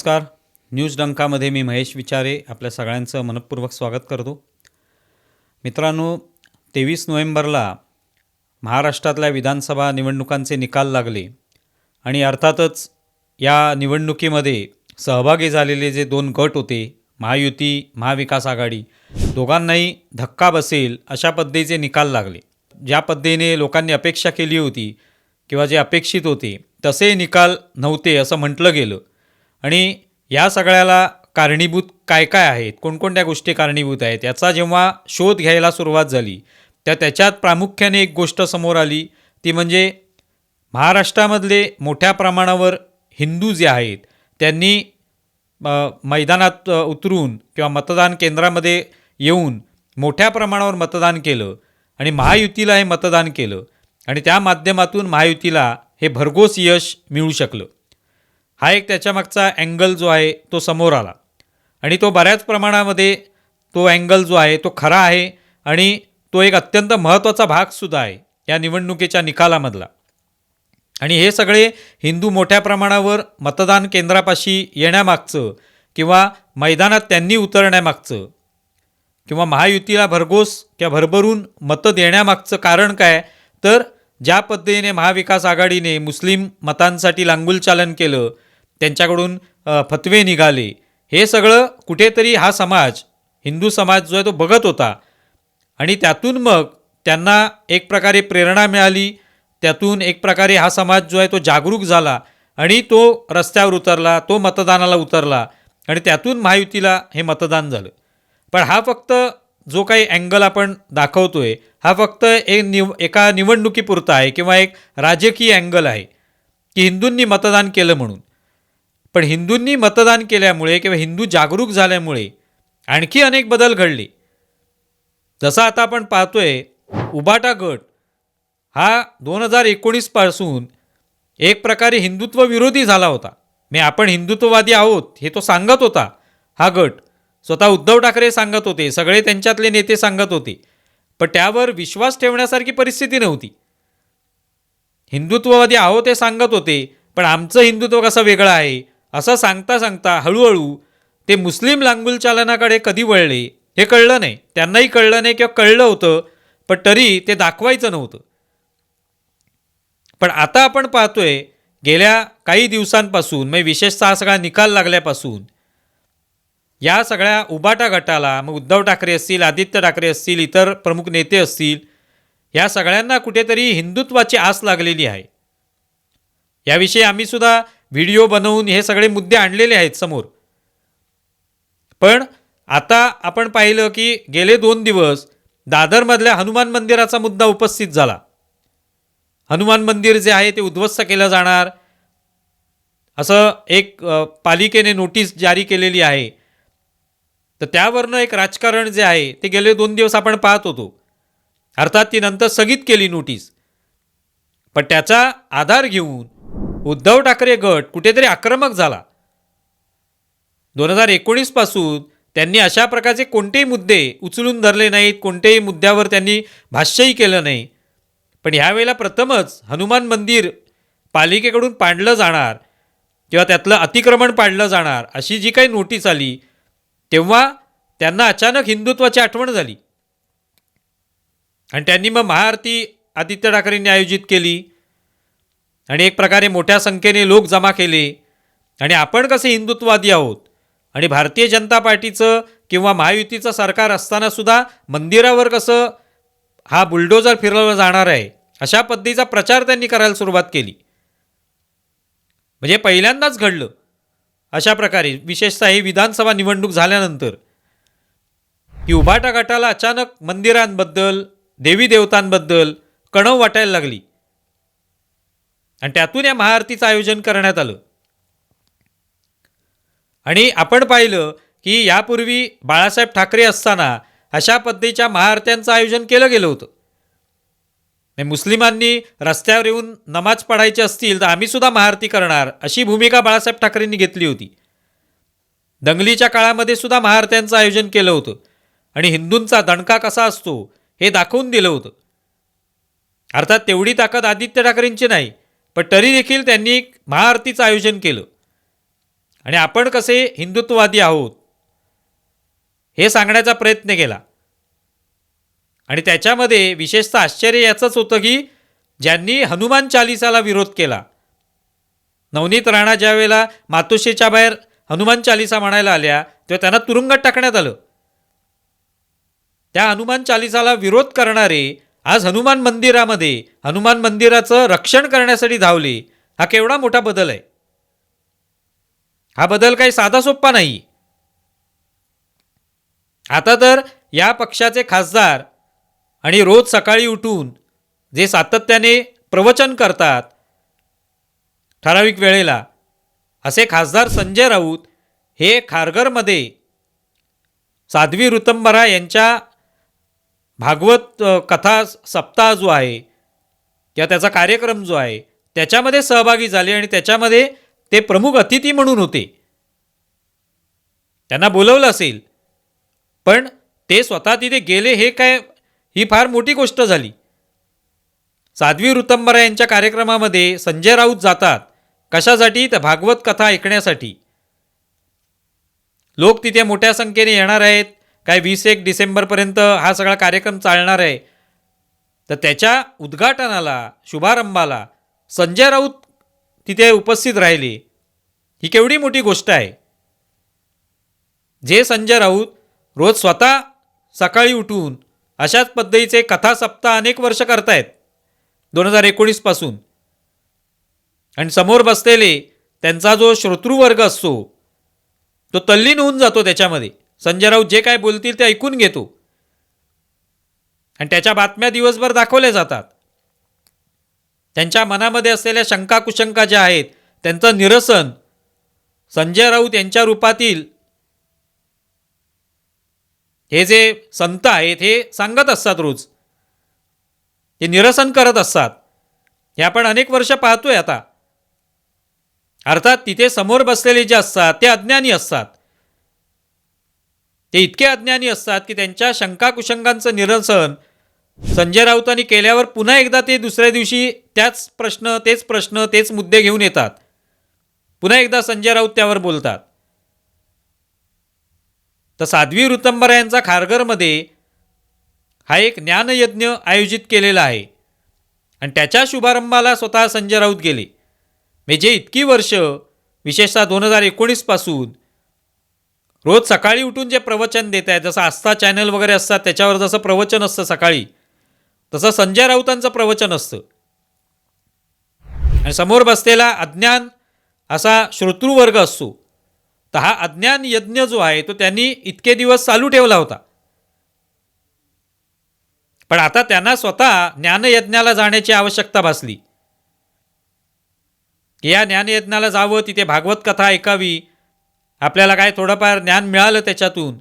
नमस्कार. न्यूज डंकामध्ये मी महेश विचारे आपल्या सगळ्यांचं मनपूर्वक स्वागत करतो. मित्रांनो तेवीस नोव्हेंबरला महाराष्ट्रातल्या विधानसभा निवडणुकांचे निकाल लागले आणि अर्थातच या निवडणुकीमध्ये सहभागी झालेले जे दोन गट होते महायुती महाविकास आघाडी दोघांनाही धक्का बसेल अशा पद्धतीचे निकाल लागले. ज्या पद्धतीने लोकांनी अपेक्षा केली होती किंवा जे अपेक्षित होते तसे निकाल नव्हते असं म्हटलं गेलं. आणि या सगळ्याला कारणीभूत काय काय आहेत? कोणकोणत्या गोष्टी कारणीभूत आहेत? याचा जेव्हा शोध घ्यायला सुरुवात झाली तर त्याच्यात प्रामुख्याने एक गोष्ट समोर आली. ती म्हणजे महाराष्ट्रामधले मोठ्या प्रमाणावर हिंदू जे आहेत त्यांनी मैदानात उतरून किंवा मतदान केंद्रामध्ये येऊन मोठ्या प्रमाणावर मतदान केलं आणि महायुतीला हे मतदान केलं. आणि त्या माध्यमातून महायुतीला हे भरघोस यश मिळू शकलं. हा एक त्याच्यामागचा अँगल जो आहे तो समोर आला. आणि तो बऱ्याच प्रमाणामध्ये तो अँगल जो आहे तो खरा आहे आणि तो एक अत्यंत महत्त्वाचा भागसुद्धा आहे या निवडणुकीच्या निकालामधला. आणि हे सगळे हिंदू मोठ्या प्रमाणावर मतदान केंद्रापाशी येण्यामागचं किंवा मैदानात त्यांनी उतरण्यामागचं किंवा महायुतीला भरघोस किंवा भरभरून मतं देण्यामागचं कारण काय? तर ज्या पद्धतीने महाविकास आघाडीने मुस्लिम मतांसाठी लांगुलचालन केलं त्यांच्याकडून फतवे निघाले. हे सगळं कुठेतरी हा समाज हिंदू समाज जो आहे तो बघत होता. आणि त्यातून मग त्यांना एक प्रकारे प्रेरणा मिळाली. त्यातून एक प्रकारे हा समाज जो आहे तो जागरूक झाला आणि तो रस्त्यावर उतरला तो मतदानाला उतरला आणि त्यातून महायुतीला हे मतदान झालं. पण हा फक्त जो काही अँगल आपण दाखवतोय हा फक्त एक निव एका निवडणुकीपुरता आहे किंवा एक राजकीय अँगल आहे की हिंदूंनी मतदान केलं म्हणून. पण हिंदूंनी मतदान केल्यामुळे किंवा हिंदू जागरूक झाल्यामुळे आणखी अनेक बदल घडले. जसं आता आपण पाहतोय उबाटा गट हा दोन हजार एकोणीसपासून एक प्रकारे हिंदुत्व विरोधी झाला होता. मी आपण हिंदुत्ववादी आहोत हे तो सांगत होता हा गट. स्वतः उद्धव ठाकरे सांगत होते सगळे त्यांच्यातले नेते सांगत होते. पण त्यावर विश्वास ठेवण्यासारखी परिस्थिती नव्हती. हिंदुत्ववादी आहोत हे सांगत होते पण आमचं हिंदुत्व कसं वेगळं आहे? असं सांगता सांगता हळूहळू ते मुस्लिम लांगुलचालनाकडे कधी वळले हे कळलं नाही. त्यांनाही कळलं नाही किंवा कळलं होतं पण तरी ते दाखवायचं नव्हतं. पण आता आपण पाहतोय गेल्या काही दिवसांपासून म्हणजे विशेषतः हा सगळा निकाल लागल्यापासून या सगळ्या उबाटा गटाला मग उद्धव ठाकरे असतील आदित्य ठाकरे असतील इतर प्रमुख नेते असतील या सगळ्यांना कुठेतरी हिंदुत्वाची आस लागलेली आहे. याविषयी आम्हीसुद्धा व्हिडिओ बनवून हे सगळे मुद्दे आणलेले आहेत समोर. पण आता आपण पाहिलं की गेले दोन दिवस दादरमधल्या हनुमान मंदिराचा मुद्दा उपस्थित झाला. हनुमान मंदिर जे आहे ते उद्ध्वस्त केलं जाणार. असं एक पालिकेने नोटीस जारी केलेली आहे. तर त्यावरनं एक राजकारण जे आहे ते गेले दोन दिवस आपण पाहत होतो. अर्थात ती नंतर स्थगित केली नोटीस. पण त्याचा आधार घेऊन उद्धव ठाकरे गट कुठेतरी आक्रमक झाला. दोन हजार एकोणीसपासून त्यांनी अशा प्रकारचे कोणतेही मुद्दे उचलून धरले नाहीत कोणत्याही मुद्द्यावर त्यांनी भाष्यही केलं नाही. पण ह्यावेळेला प्रथमच हनुमान मंदिर पालिकेकडून पाडलं जाणार किंवा त्यातलं अतिक्रमण पाडलं जाणार अशी जी काही नोटीस आली तेव्हा त्यांना अचानक हिंदुत्वाची आठवण झाली. आणि त्यांनी मग महाआरती आदित्य ठाकरेंनी आयोजित केली. आणि एक प्रकारे मोठ्या संख्येने लोक जमा केले. आणि आपण कसे हिंदुत्ववादी आहोत? आणि भारतीय जनता पार्टीचं किंवा महायुतीचं सरकार असतानासुद्धा मंदिरावर कसं हा बुलडोजर फिरवला जाणार आहे अशा पद्धतीचा प्रचार त्यांनी करायला सुरुवात केली. म्हणजे पहिल्यांदाच घडलं. अशा प्रकारे विशेषतः ही विधानसभा निवडणूक झाल्यानंतर. की उभाटा गटाला अचानक मंदिरांबद्दल देवी देवतांबद्दल कणव वाटायला लागली. आणि त्यातून या महाआरतीचं आयोजन करण्यात आलं. आणि आपण पाहिलं की यापूर्वी बाळासाहेब ठाकरे असताना अशा पद्धतीच्या महाआरत्यांचं आयोजन केलं गेलं होतं. म्हणजे मुस्लिमांनी रस्त्यावर येऊन नमाज पढायची असतील तर आम्हीसुद्धा महाआरती करणार अशी भूमिका बाळासाहेब ठाकरेंनी घेतली होती. दंगलीच्या काळामध्ये सुद्धा महाआरत्यांचं आयोजन केलं होतं. आणि हिंदूंचा दणका कसा असतो हे दाखवून दिलं होतं. अर्थात तेवढी ताकद आदित्य ठाकरेंची नाही. पण तरी देखील त्यांनी एक महाआरतीचं आयोजन केलं. आणि आपण कसे हिंदुत्ववादी आहोत हे सांगण्याचा प्रयत्न केला. आणि त्याच्यामध्ये विशेषतः आश्चर्य याचंच होतं की ज्यांनी हनुमान चालिसाला विरोध केला. नवनीत राणा ज्यावेळेला मातोश्रीच्या बाहेर हनुमान चालिसा म्हणायला आल्या तेव्हा त्यांना तुरुंगात टाकण्यात आलं. त्या हनुमान चालिसाला विरोध करणारे आज हनुमान मंदिरामध्ये हनुमान मंदिराचं रक्षण करण्यासाठी धावले. हा केवढा मोठा बदल आहे. हा बदल काही साधा सोप्पा नाही. आता तर या पक्षाचे खासदार आणि रोज सकाळी उठून जे सातत्याने प्रवचन करतात ठराविक वेळेला असे खासदार संजय राऊत हे खारघरमध्ये साध्वी ऋतंबरा यांच्या भागवत कथा सप्ताह जो आहे किंवा त्याचा कार्यक्रम जो आहे त्याच्यामध्ये सहभागी झाले आणि त्याच्यामध्ये ते प्रमुख अतिथी म्हणून होते. त्यांना बोलवलं असेल पण ते स्वतः तिथे गेले हे काय ही फार मोठी गोष्ट झाली. साध्वी ऋतंबरा यांच्या कार्यक्रमामध्ये संजय राऊत जातात कशासाठी? तर भागवत कथा ऐकण्यासाठी. लोक तिथे मोठ्या संख्येने येणार आहेत काय वीस एक डिसेंबरपर्यंत हा सगळा कार्यक्रम चालणार आहे? तर त्याच्या उद्घाटनाला शुभारंभाला संजय राऊत तिथे उपस्थित राहिले. ही केवढी मोठी गोष्ट आहे. जे संजय राऊत रोज स्वतः सकाळी उठून अशाच पद्धतीचे कथा सप्ताह अनेक वर्ष करतायत दोन हजार एकोणीसपासून आणि समोर बसलेले त्यांचा जो श्रोतृवर्ग असतो तो तल्लीन होऊन जातो त्याच्यामध्ये. संजय राऊत जे काय बोलतील ते ऐकून घेतो आणि त्याच्या बातम्या दिवसभर दाखवल्या जातात. त्यांच्या मनामध्ये असलेल्या शंका कुशंका ज्या आहेत त्यांचं निरसन संजय राऊत यांच्या रूपातील हे जे संत आहेत हे सांगत असतात रोज. हे निरसन करत असतात. हे आपण अनेक वर्ष पाहतोय आता. अर्थात तिथे समोर बसलेले जे असतात ते अज्ञानी असतात. ते इतके अज्ञानी असतात की त्यांच्या शंकाकुशंकांचं निरसन संजय राऊतांनी केल्यावर पुन्हा एकदा ते दुसऱ्या दिवशी त्याच प्रश्न तेच प्रश्न तेच मुद्दे घेऊन येतात. पुन्हा एकदा संजय राऊत त्यावर बोलतात. तर साध्वी ऋतंबरा यांचा खारघरमध्ये हा एक ज्ञानयज्ञ आयोजित केलेला आहे. आणि त्याच्या शुभारंभाला स्वतः संजय राऊत गेले. म्हणजे इतकी वर्ष विशेषतः दोन हजार एकोणीसपासून रोज सकाळी उठून जे प्रवचन देत आहेत जसं आस्था चॅनल वगैरे असतात त्याच्यावर जसं प्रवचन असतं सकाळी तसं संजय राऊतांचं प्रवचन असतं. आणि समोर बसलेला अज्ञान असा श्रोतृवर्ग असतो. तर हा अज्ञान यज्ञ जो आहे तो त्यांनी इतके दिवस चालू ठेवला होता. पण आता त्यांना स्वतः ज्ञानयज्ञाला जाण्याची आवश्यकता भासली. की या ज्ञानयज्ञाला जावं तिथे भागवत कथा ऐकावी आपल्याला काय थोडंफार ज्ञान मिळालं त्याच्यातून?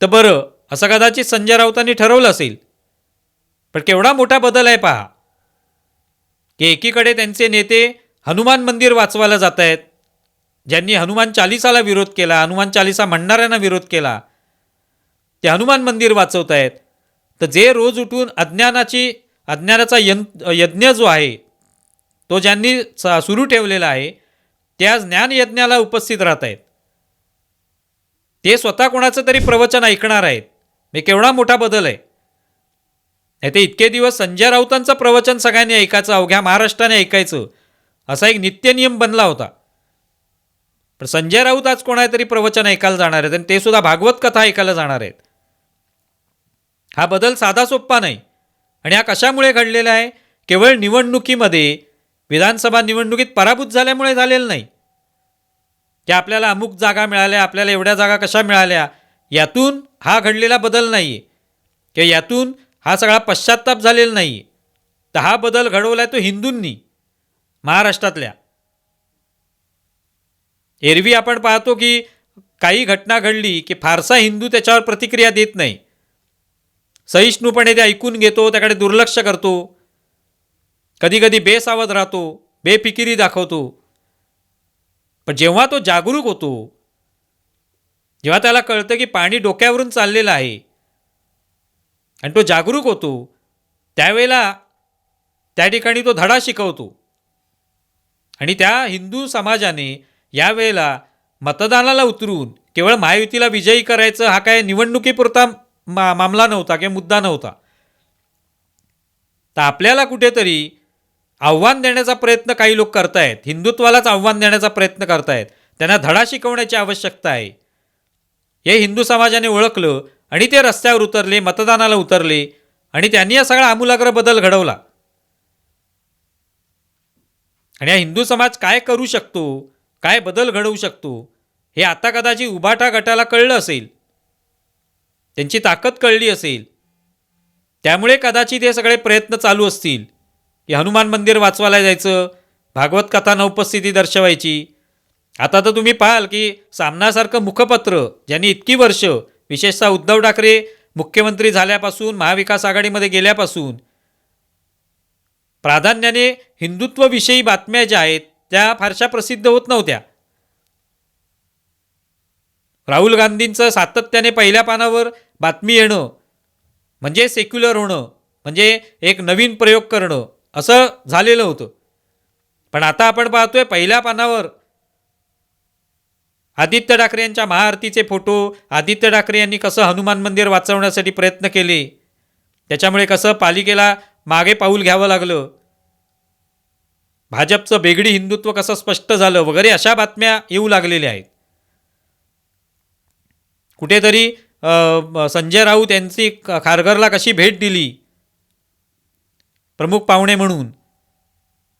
तर बरं असं कदाचित संजय राऊतांनी ठरवलं असेल. पण केवढा मोठा बदल आहे पहा. की एकीकडे त्यांचे नेते हनुमान मंदिर वाचवायला जात आहेत ज्यांनी हनुमान चालिसाला विरोध केला हनुमान चालिसा म्हणणाऱ्यांना विरोध केला. ते हनुमान मंदिर वाचवत आहेत तर जे रोज उठून अज्ञानाची अज्ञानाचा यं यज्ञ जो आहे तो ज्यांनी स- सुरू ठेवलेला आहे त्या ज्ञानयज्ञाला उपस्थित राहत आहेत ते स्वतः कोणाचं तरी प्रवचन ऐकणार आहेत. हे केवढा मोठा बदल आहे. नाही ते इतके दिवस संजय राऊतांचं प्रवचन सगळ्यांनी ऐकायचं अवघ्या महाराष्ट्राने ऐकायचं असा एक नित्यनियम बनला होता. पण संजय राऊत आज कोणातरी प्रवचन ऐकायला जाणार आहेत आणि ते सुद्धा भागवत कथा ऐकायला जाणार आहेत. हा बदल साधा सोप्पा नाही आणि हा कशामुळे घडलेला आहे? केवळ निवडणुकीमध्ये विधानसभा निवडणुकीत पराभूत झाल्यामुळे झालेलं नाही. की आपल्याला अमुक जागा मिळाल्या आपल्याला एवढ्या जागा कशा मिळाल्या यातून हा घडलेला बदल नाही. आहे किंवा यातून हा सगळा पश्चाताप झालेला नाही. आहे तर हा बदल घडवला आहे तो हिंदूंनी महाराष्ट्रातल्या. एरवी आपण पाहतो की काही घटना घडली की फारसा हिंदू त्याच्यावर प्रतिक्रिया देत नाही. सहिष्णूपणे ते ऐकून घेतो त्याकडे दुर्लक्ष करतो. कधीकधी बेसावध राहतो बेफिकिरी दाखवतो. पण जेव्हा तो जागरूक होतो जेव्हा त्याला कळतं की पाणी डोक्यावरून चाललेलं आहे आणि तो जागरूक होतो त्यावेळेला त्या ठिकाणी तो धडा शिकवतो. आणि त्या हिंदू समाजाने यावेळेला मतदानाला उतरून केवळ महायुतीला विजयी करायचं हा काय निवडणुकीपुरता मा मामला नव्हता किंवा मुद्दा नव्हता. तर आपल्याला कुठेतरी आव्हान देण्याचा प्रयत्न काही लोक करतायत. हिंदुत्वालाच आव्हान देण्याचा प्रयत्न करतायत. त्यांना धडा शिकवण्याची आवश्यकता आहे. हे हिंदू समाजाने ओळखलं आणि ते रस्त्यावर उतरले मतदानाला उतरले आणि त्यांनी हा सगळा आमूलाग्र बदल घडवला. आणि हा हिंदू समाज काय करू शकतो? काय बदल घडवू शकतो? हे आता कदाचित उभाटा गटाला कळलं असेल. त्यांची ताकद कळली असेल. त्यामुळे कदाचित हे सगळे प्रयत्न चालू असतील. की हनुमान मंदिर वाचवायला जायचं भागवत कथा उपस्थिती दर्शवायची. आता तर तुम्ही पाहाल की सामनासारखं मुखपत्र ज्यांनी इतकी वर्ष विशेषतः उद्धव ठाकरे मुख्यमंत्री झाल्यापासून महाविकास आघाडीमध्ये गेल्यापासून प्राधान्याने हिंदुत्वविषयी बातम्या ज्या आहेत त्या फारशा प्रसिद्ध होत नव्हत्या. राहुल गांधींचं सातत्याने पहिल्या पानावर बातमी येणं म्हणजे सेक्युलर होणं म्हणजे एक नवीन प्रयोग करणं असं झालेलं होतं. पण आता आपण पाहतोय पहिल्या पानावर आदित्य ठाकरे यांच्या महाआरतीचे फोटो आदित्य ठाकरे यांनी कसं हनुमान मंदिर वाचवण्यासाठी प्रयत्न केले त्याच्यामुळे कसं पालिकेला मागे पाऊल घ्यावं लागलं भाजपचं बेगडी हिंदुत्व कसं स्पष्ट झालं वगैरे अशा बातम्या येऊ लागलेल्या आहेत. कुठेतरी संजय राऊत यांची खारघरला कशी भेट दिली प्रमुख पाहुणे म्हणून.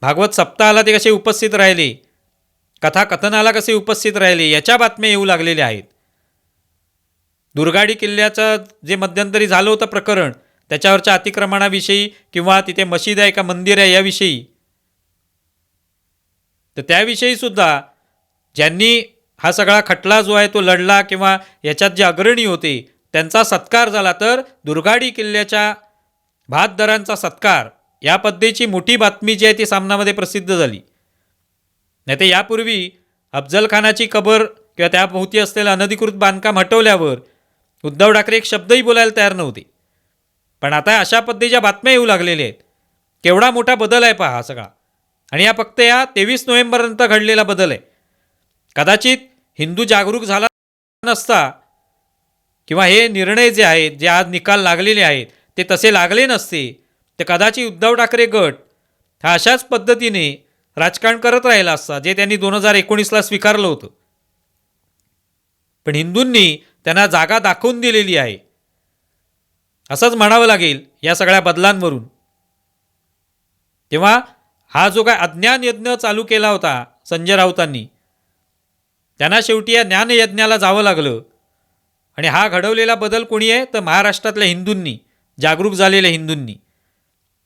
भागवत सप्ताहाला ते कसे उपस्थित राहिले? कथा कथनाला कसे उपस्थित राहिले? याच्या बातम्या येऊ लागलेल्या आहेत. दुर्गाडी किल्ल्याचं जे मध्यंतरी झालं होतं प्रकरण त्याच्यावरच्या अतिक्रमणाविषयी किंवा तिथे मशीद आहे का मंदिर आहे याविषयी. तर त्याविषयी सुद्धा ज्यांनी हा सगळा खटला जो आहे तो लढला किंवा याच्यात जे अग्रणी होते त्यांचा सत्कार झाला तर दुर्गाडी किल्ल्याच्या भातदरांचा सत्कार या पद्धतीची मोठी बातमी जी आहे ती सामनामध्ये प्रसिद्ध झाली. नाही तर यापूर्वी अफजल खानाची कबर किंवा त्याभोवती असलेलं अनधिकृत बांधकाम हटवल्यावर उद्धव ठाकरे एक शब्दही बोलायला तयार नव्हते. पण आता अशा पद्धतीच्या बातम्या येऊ लागलेल्या आहेत केवढा मोठा बदल आहे पहा हा सगळा. आणि या फक्त या तेवीस नोव्हेंबरनंतर घडलेला बदल आहे. कदाचित हिंदू जागरूक झाला नसता किंवा हे निर्णय जे आहेत जे आज निकाल लागलेले आहेत ते तसे लागले नसते तर कदाचित उद्धव ठाकरे गट हा अशाच पद्धतीने राजकारण करत राहिला असता जे त्यांनी दोन हजार एकोणीसला स्वीकारलं होतं. पण हिंदूंनी त्यांना जागा दाखवून दिलेली आहे. असंच म्हणावं लागेल या सगळ्या बदलांवरून. तेव्हा हा जो काय अज्ञान यज्ञ चालू केला होता संजय राऊतांनी त्यांना शेवटी या ज्ञानयज्ञाला जावं लागलं. आणि हा घडवलेला बदल कोणी आहे? तर महाराष्ट्रातल्या हिंदूंनी जागरूक झालेल्या हिंदूंनी.